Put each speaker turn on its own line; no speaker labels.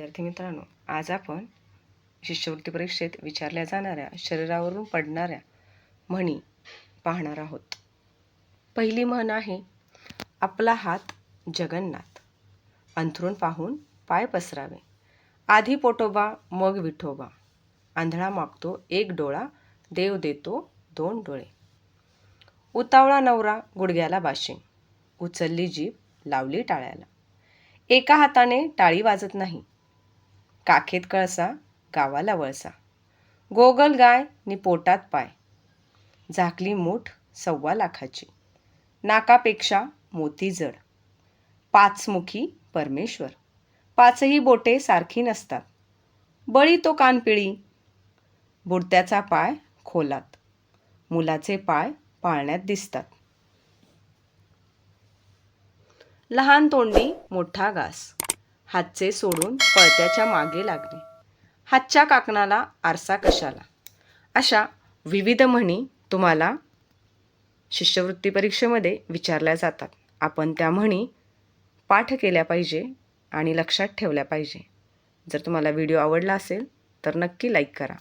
विद्यार्थी मित्रांनो आज आपण शिष्यवृत्ती परीक्षेत विचारल्या जाणाऱ्या शरीरावरून पडणाऱ्या म्हणी पाहणार आहोत. पहिली म्हण आहे आपला हात जगन्नाथ. अंथरूण पाहून पाय पसरावे. आधी पोटोबा मग विठोबा. आंधळा मागतो एक डोळा देव देतो दोन डोळे. उतावळा नवरा गुडघ्याला बाशिंग उचलली जीभ लावली टाळ्याला. एका हाताने टाळी वाजत नाही. काखेत कळसा गावाला वळसा. गोगल गाय नि पोटात पाय. झाकली मूठ सव्वा लाखाची. नाकापेक्षा मोती जड. पाचमुखी परमेश्वर. पाचही बोटे सारखी नसतात. बळी तो कानपिळी. बुडत्याचा पाय खोलात. मुलाचे पाय पाळण्यात दिसतात. लहान तोंडी मोठा घास. हातचे सोडून पळत्याच्या मागे लागणे. हातच्या काकणाला आरसा कशाला? अशा विविध म्हणी तुम्हाला शिष्यवृत्ती परीक्षेमध्ये विचारल्या जातात. आपण त्या म्हणी पाठ केल्या पाहिजे आणि लक्षात ठेवल्या पाहिजे. जर तुम्हाला व्हिडिओ आवडला असेल तर नक्की लाईक करा.